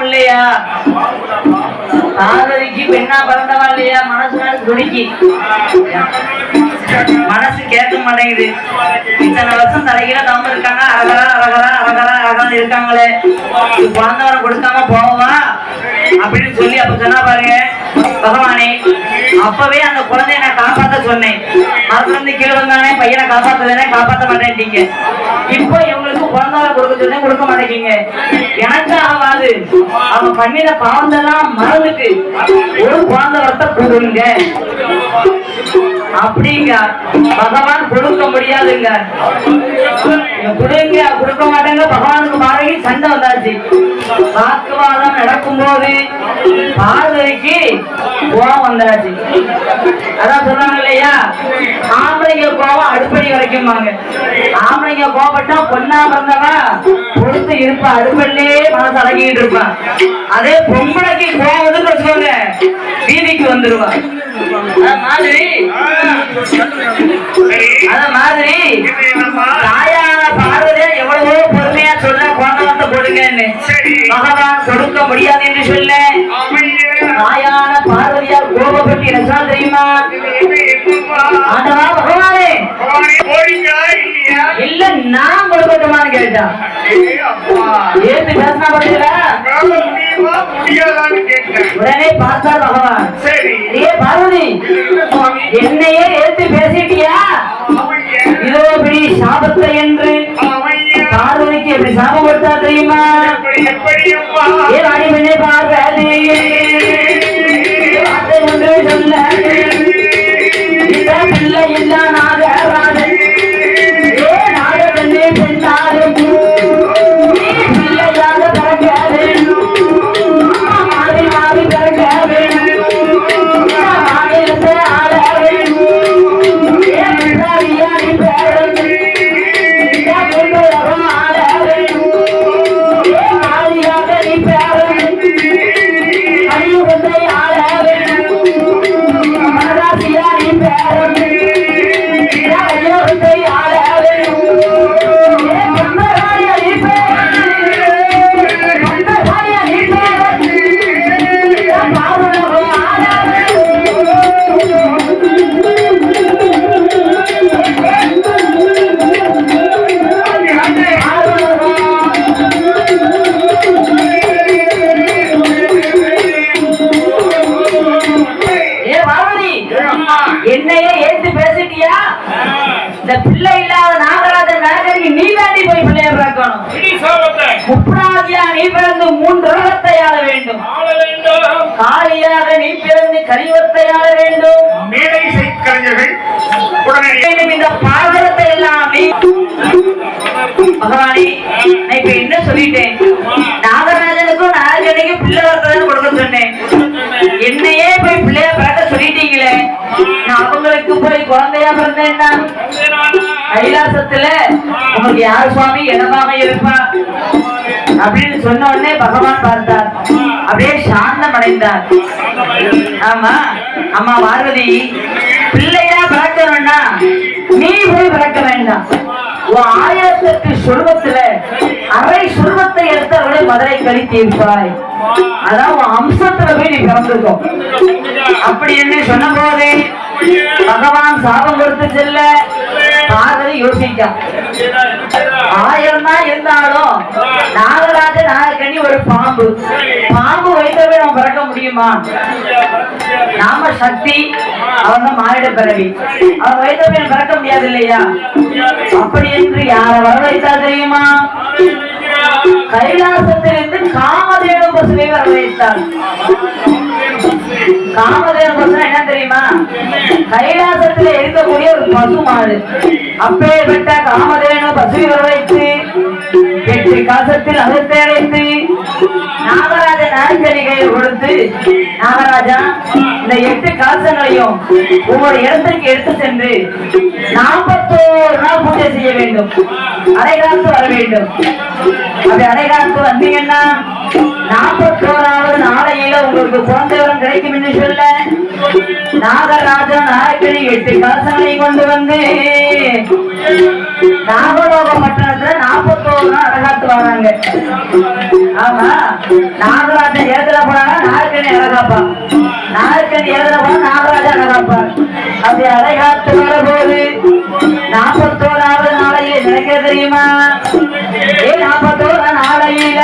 பாவம் இல்லையா காதலிக்கு பெண்ணா பிறந்தவா இல்லையா? மனசு துடிக்கு மனசு கேட்க மாட்டேங்குது. இத்தனை வருஷம் தலைகில நம்ம இருக்காங்க. அழகரா அழகரா அழகரா அழகா இருக்காங்களே. குழந்தை கொடுக்காம போவா அப்படின்னு சொல்லி அப்ப சொன்னா பாருங்க. பகவானே அப்பவே அந்த குழந்தைய நான் காப்பாத்த சொன்னேன். மரத்துல இருந்து கீழே வந்தானே பையனை காப்பாத்துறதே காப்பாத்த மாட்டேன் இப்போ இவங்களுக்கு குழந்தை கொடுக்க சொன்னே கொடுக்க மாட்டேங்க எனக்கு ஆகாது. அவன் பண்ணின பாவந்தெல்லாம் மறந்துட்டு ஒரு குழந்தை வரத்தை கொடுங்க. அப்படிங்க. பகவான் கொடுக்க முடியாதுங்க. கொடுங்க கொடுக்க மாட்டேங்க. பகவானுக்கு மாறி சண்டை வந்தாச்சு. வாக்குவாதம் நடக்கும் போது பார்வதிக்கு கோவம் வந்தாச்சு. அதான் சொன்னாங்க இல்லையா? ஆம்பளைங்க கோவம் அடுப்படி வரைக்கும் வாங்க ஆம்பளைங்க கோவப்பட்டா பொண்ணா பிறந்தவா? பொறுத்து இருப்பா. அடுப்படிலே மனசு அடங்கிட்டு இருப்பான் அதே பொம்பளைக்கு கோவம் வந்து வச்சுக்கோங்க. வீதிக்கு வந்துருவான் மாதிரி. அத மாதிரி. தாயான பார்வதியா எவ்வளவோ பொறுமையா சொல்ற போன கொடுங்கன்னு பகவான் கொடுக்க முடியாது என்று சொல்ல. தாயான பார்வதியார் கோபப்பட்டு என்ன தெரியுமா? ஆண்டவா பகவானே. இல்ல நான் கொடுக்கட்டுமான்னு கேட்டா. ஏத்து பேசினா பாத்தீங்களா உடனே பார்த்தார் பகவான். ஏ பார்வதி என்னையே ஏத்து பேசிட்டியா? இதோ இப்படி சாபத்தை என்று பார்வதிக்கு எப்படி சாபம் கொடுத்தா தெரியுமா ஏ ராணி பெண்ணை பார்வதி இந்த பிள்ளை இல்லாத நாகராஜன் நாகரிக்கு நீ தாண்டி போய் பிள்ளைய பிறக்கணும். முப்படாதியா நீ பிறந்து மூன்று உலகத்தை ஆள வேண்டும். காளியாக நீ பிறந்து கலிவத்தை ஆள வேண்டும். மேடை கலைஞர்கள் இந்த பாரதத்தை எல்லாம் நீ பகவானி நான் இப்ப என்ன சொல்லிட்டேன்? நாகராஜனுக்கும் நாகரனுக்கும் பிள்ளை வரதான் கொடுக்க சொன்னேன். என்னையே போய் பிள்ளையா பிறக்க சொல்லிட்டீங்களே? நான் அவங்களுக்கு போய் குழந்தையா பிறந்தேன்னா? கைலாசத்துல உங்களுக்கு யார் சுவாமி? இடமாக இருப்பா? அப்படின்னு சொன்ன உடனே பகவான் பார்த்தார். அப்படியே சாந்தம் அடைந்தார். ஆமா அம்மா பார்வதி பிள்ளையா பிறக்கணும்னா நீ போய் பிறக்க வேண்டாம். உன் ஆயிரத்தெட்டு சுருவத்துல அரை சுருவத்தை எடுத்தவளே மதுரை கழி தீர்ப்பாய். அதான் உன் அம்சத்துல போய் நீ பிறந்திருக்கோம். அப்படி என்ன சொன்ன போது பகவான் சாபம் கொடுத்து செல்ல பார்வதி யோசிக்கா. ஆயிரம் தான் இருந்தாலும் நாகராஜ நாகக்கண்ணி ஒரு பாம்பு. பாம்பு வைத்தவே நம்ம பிறக்க முடியுமா? நாம சக்தி அவங்க மானிட பிறவி. அவங்க வைத்தவே பிறக்க முடியாது இல்லையா? அப்படி என்று யார வர வைத்தா தெரியுமா? கைலாசத்திலிருந்து காமதேவ பசுவை வர வைத்தார். காமதேவன் பசுனா என்ன தெரியுமா? கைலாசத்துல இருக்கக்கூடிய ஒரு பசு மாடு அப்பேற்பட்ட காமதேவன பசுவை வர வைத்து எட்டு காசத்தில் அகத்தை அடைத்து நாகராஜ நாய்க்கடிகளை கொடுத்து நாகராஜா இந்த எட்டு காசங்களையும் ஒவ்வொரு இடத்திற்கு எடுத்து சென்று நாற்பத்தோரு நாள் பூஜை செய்ய வேண்டும். அரைகாத்து வர வேண்டும். அப்படி அரைகாத்து வந்தீங்கன்னா நாற்பத்தோராவது நாளையில உங்களுக்கு குழந்தைகளும் கிடைக்கும் என்று சொல்ல நாகராஜா நாயக்கரை எட்டு கலசங்களை கொண்டு வந்து நாகலோக பட்டணத்துல நாற்பத்தோரு நாள் அழகாத்து வராங்க ஆமா நாகராஜன் ஏதல போனானா நாகக்கண்ணி அழகாப்பா. நாகக்கண்ணி ஏதல போனா நாகராஜன் அழகாப்பா. அப்படி அழகாத்து வரபோது நாற்பத்தோராவது நாளையில நினைக்க தெரியுமா? ஏ நாற்பத்தோரா நாளையில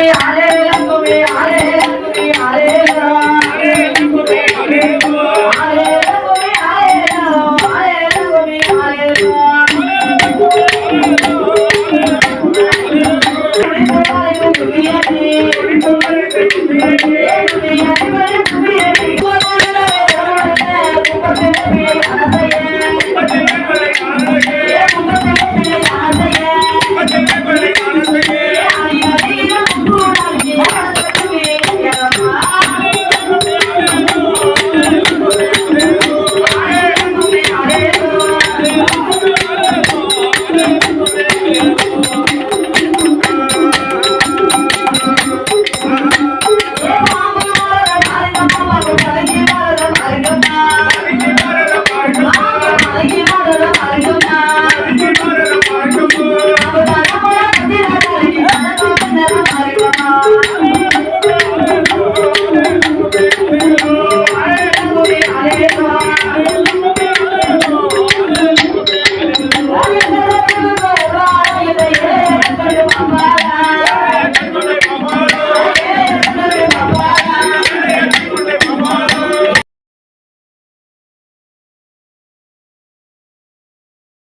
तुम्हें हरे तुम्हें हरे तुम्हें हरे राम